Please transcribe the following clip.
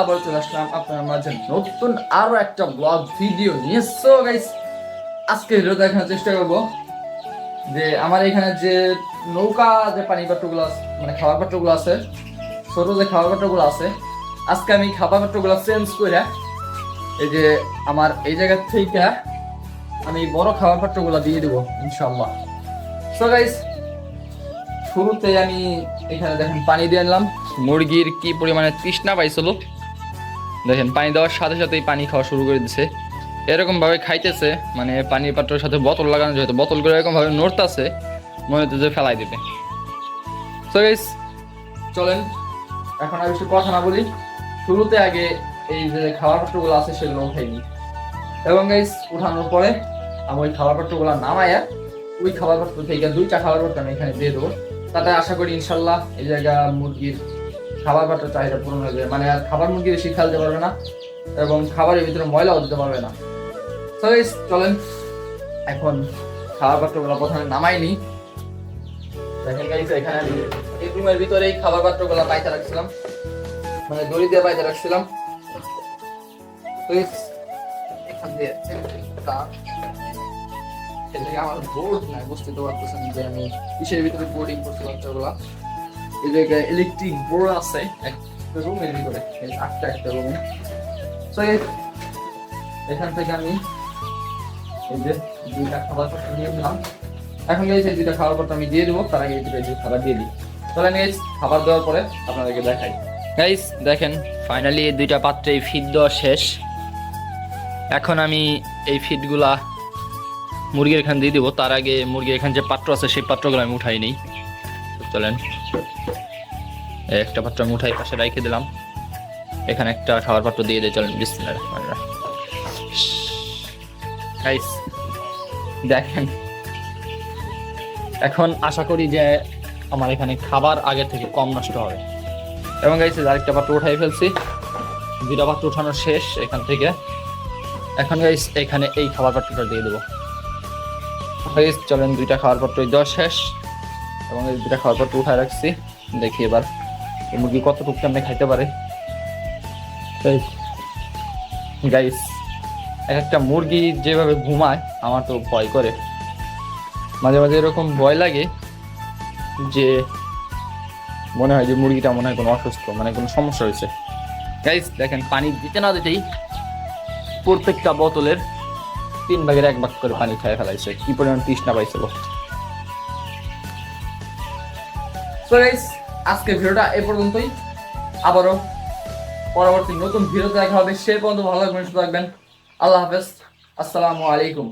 আবার চলে আসলাম আপনার মাঝে নতুন আরও একটা ব্লগ ভিডিও নিয়ে। সো গাইস আজকে ভিডিও দেখানোর চেষ্টা করব যে আমার এখানে যে নৌকা, যে পানি পাত্রগুলো মানে খাবার পাত্রগুলো আছে, ছোট যে খাবার পাত্রগুলো আছে, আজকে আমি খাবার পাত্রগুলো চেঞ্জ করে এই যে আমার এই জায়গা থেকে আমি বড় খাবার পাত্রগুলো দিয়ে দেবো ইনশাল্লাহ সো গাইস শুরুতে আমি এখানে দেখেন পানি দিয়ে আনলাম মুরগির কি পরিমাণে তৃষ্ণা পাইছিল? দেখেন, পানি দেওয়ার সাথে সাথেই পানি খাওয়া শুরু করে দিছে। এরকম ভাবে খাইতেছে মানে পানির পাত্রের সাথে বোতল লাগানো যেহেতু বোতল করে এরকম ভাবে নড়তাছে, মনে হচ্ছে যে ফেলাই দিবে। সো গাইস চলেন, এখন আর বেশি কথা না বলি। শুরুতে আগে এই যে খাবার পাত্রগুলো আছে সেগুলো উঠাইনি। এবং গাইস উঠানোর পরে আমি ওই খাবার পাত্রগুলো নামায়া ওই খাবার পাত্র থেকে দুইটা খাবার পাত্র আমি এখানে দিয়ে দেবো। তাতে আশা করি ইনশাল্লাহ এই জায়গা মুরগির খাবার পাত্র চাহিদা পূরণ হয়ে মানে আর খাবার মুরগি বেশি ফেলতে পারবে না এবং খাবারের ভিতরে ময়লাও দিতে পারবে না। তো চলেন। এখন খাবার পাত্রগুলো প্রথমে নামাই নি। এখানে আমি এই রুমের ভিতরেই খাবার পাত্রগুলো পাইতে রাখছিলাম। মানে দড়ি দিয়ে পাইতে রাখছিলাম। তো এখান আমার বোর্ড নাই বুঝতে পারতেছেন যে আমি কিসের ভিতরে বোর্ডিং করতে বাচ্চাগুলা এই ইলেকট্রিক বোর্ড আছে একটা রুমের ভিতরে আটটা একটা রুমে তো এখান থেকে আমি এই যে দুইটা খাবার পাত্র নিয়ে নিলাম। এখন এই যে দুইটা খাবার পাত্র আমি দিয়ে দেবো, তার আগে এই এই খাবার দিয়ে দিই। চলেন গাইস খাবার দেওয়ার পরে আপনাদেরকে দেখাই। গাইস দেখেন ফাইনালি এই দুইটা পাত্রে ফিড দেওয়া শেষ। এখন আমি এই ফিডগুলা মুরগির এখানে দিয়ে দিব। তার আগে মুরগির এখানে যে পাত্র আছে, সেই পাত্রগুলো আমি উঠাই নেই। চলেন। একটা পাত্র আমি উঠাই, পাশে রেখে দিলাম। এখানে একটা খাবার পাত্র দিয়ে দিয়ে চলেন রহিম। গাইস দেখেন। এখন আশা করি যে আমার এখানে খাবার আগের থেকে কম নষ্ট হবে। এবং গাইস আরেকটা পাত্র উঠাই ফেলছি। দুটা পাত্র উঠানো শেষ এখান থেকে। এখন গাইস এখানে এই খাবার পাত্রটা দিয়ে দেবো। চলেন, দুইটা খাবার পাত্র দেওয়া শেষ। এবং এই দুইটা খাবার পাত্র উঠায় রাখছি। দেখি এবার এই মুরগি কতটুকু কেমনে খাইতে পারে। গাইস এক একটা মুরগি যেভাবে ঘুমায়, আমার তো ভয় করে। মাঝে মাঝে এরকম ভয় লাগে যে মনে হয় যে মুরগিটা মনে হয় কোনো অসুস্থ মানে কোনো সমস্যা হয়েছে। গাইস দেখেন, পানি দিতে না দিতেই প্রত্যেকটা বোতলের তিন ভাগের এক ভাগ করে পানি খেয়ে ফেলাইছে। কি পরিমাণ তৃষ্ণা পাইছিল গাইস আজকে ভিডিওটা এ পর্যন্তই। আবারও পরবর্তী নতুন ভিডিওতে দেখা হবে। সে পর্যন্ত ভালো থাকবেন, সুস্থ থাকবেন। আল্লাহ হাফেজ। আসসালামু আলাইকুম।